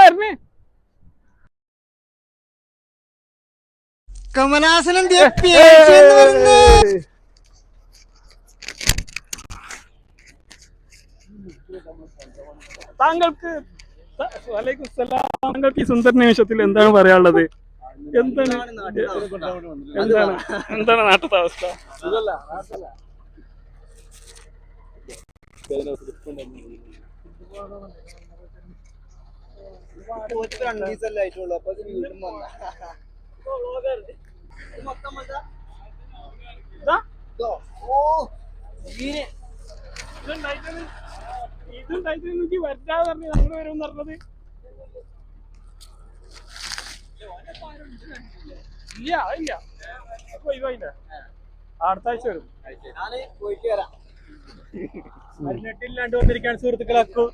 വരണേ. കമലാസനം. താങ്കൾക്ക് വലൈക്കും സലാം. താങ്കൾക്ക് ഈ സുന്ദര നിമിഷത്തിൽ എന്താണ് പറയാനുള്ളത്? എന്താണ്? എന്താണ്? എന്താണ് നാട്ടത്തെ അവസ്ഥ? പോയിട്ട് രണ്ട് ദിവസമല്ലേ ആയിട്ടുള്ളൂ. അപ്പൊ ഇത് വീണ്ടും വന്ന. ഇതോ? ഓ ജീന് ഇതുണ്ടായിട്ട് ഇതുണ്ടായിട്ട് എനിക്ക് വരാതെ പറഞ്ഞു നമ്മൾ വരും പറഞ്ഞത്. ഇല്ല ഇല്ല അപ്പൊ ഒഴിവായില്ല? അടുത്ത ആഴ്ച വരാം. പതിനെട്ടില്ലാണ്ട് വന്നിരിക്കാൻ സുഹൃത്തുക്കളൊക്കെ